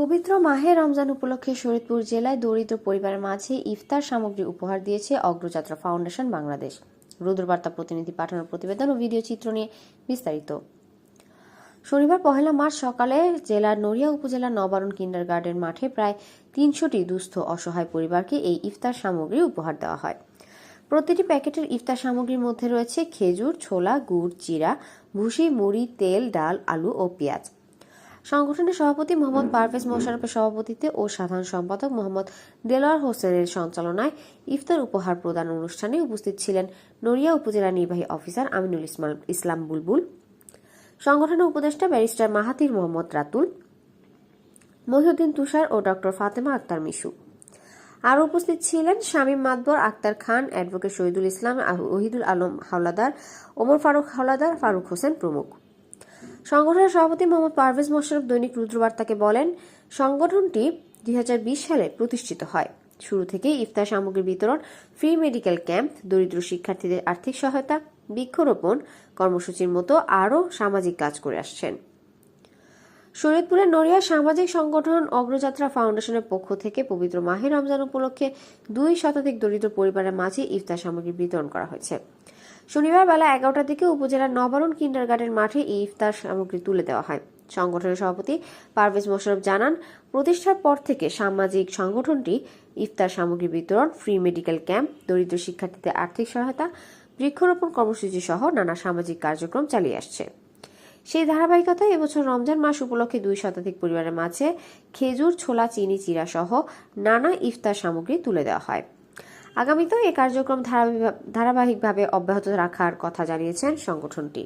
পবিত্র মাহে রমজান উপলক্ষে শরীয়তপুর জেলায় দরিদ্র পরিবারের মাঝে ইফতার সামগ্রী উপহার দিয়েছে অগ্রযাত্রা ফাউন্ডেশন বাংলাদেশ। রুদ্রবার্তা প্রতিনিধি পাঠানোর প্রতিবেদন ও ভিডিও চিত্র নিয়ে বিস্তারিত। শনিবার পহেলা মার্চ সকালে জেলার নড়িয়া উপজেলার নবারণ কিন্ডার গার্ডেন মাঠে প্রায় তিনশোটি দুস্থ অসহায় পরিবারকে এই ইফতার সামগ্রী উপহার দেওয়া হয়। প্রতিটি প্যাকেটের ইফতার সামগ্রীর মধ্যে রয়েছে খেজুর, ছোলা, গুড় চিরা ভুসি, মুড়ি, তেল, ডাল, আলু ও পেঁয়াজ। সংগঠনের সভাপতি মোহাম্মদ পারভেজ মোশারফের সভাপতিত্বে ও সাধারণ সম্পাদক মোহাম্মদ দেলোয়ার হোসেনের সঞ্চালনায় ইফতার উপহার প্রদান অনুষ্ঠানে উপস্থিত ছিলেন নড়িয়া উপজেলা নির্বাহী অফিসার আমিনুল ইসমাল ইসলাম বুলবুল, সংগঠনের উপদেষ্টা ব্যারিস্টার মাহাতির মোহাম্মদ রাতুল, মহিউদ্দিন তুষার ও ডক্টর ফাতেমা আক্তার মিশু। আরও উপস্থিত ছিলেন শামীম মাতবর, আক্তার খান, অ্যাডভোকেট শহীদুল ইসলাম ওহিদুল আলম হাওলাদার, ওমর ফারুক হাওলাদার, ফারুক হোসেন প্রমুখ। সংগঠনের সভাপতি মোহাম্মদ পারভেজ মোশারফ দৈনিক রুদ্রবার্তাকে বলেন, সংগঠনটি দুই হাজার বিশ সালে প্রতিষ্ঠিত হয়। শুরু থেকেই ইফতার সামগ্রী বিতরণ, ফ্রি মেডিকেল ক্যাম্প, দরিদ্র শিক্ষার্থীদের আর্থিক সহায়তা, বৃক্ষরোপণ, কর্মসূচির মতো আরও সামাজিক কাজ করে আসছেন। শরীয়তপুরের নড়িয়া সামাজিক সংগঠন অগ্রযাত্রা ফাউন্ডেশনের পক্ষ থেকে পবিত্র মাহে রমজান উপলক্ষে দুই শতাধিক দরিদ্র পরিবারের মাঝে ইফতার সামগ্রী বিতরণ করা হয়েছে। শনিবার বেলা এগারোটার দিকে উপজেলার নবারণ কিন্ডার গার্ডেন মাঠে এই ইফতার সামগ্রী তুলে দেওয়া হয়। সংগঠনের সভাপতি পারভেজ মোশারফ জানান, প্রতিষ্ঠার পর থেকে সামাজিক সংগঠনটি ইফতার সামগ্রী বিতরণ, ফ্রি মেডিকেল ক্যাম্প, দরিদ্র শিক্ষার্থীদের আর্থিক সহায়তা, বৃক্ষরোপণ কর্মসূচি সহ নানা সামাজিক কার্যক্রম চালিয়ে আসছে। সেই ধারাবাহিকতায় এবছর রমজান মাস উপলক্ষে দুই শতাধিক পরিবারের মাঝে খেজুর, ছোলা, চিনি, চিরা সহ নানা ইফতার সামগ্রী তুলে দেওয়া হয়। আগামীতেও এই কার্যক্রম ধারাবাহিকভাবে অব্যাহত রাখার কথা জানিয়েছেন সংগঠনটি।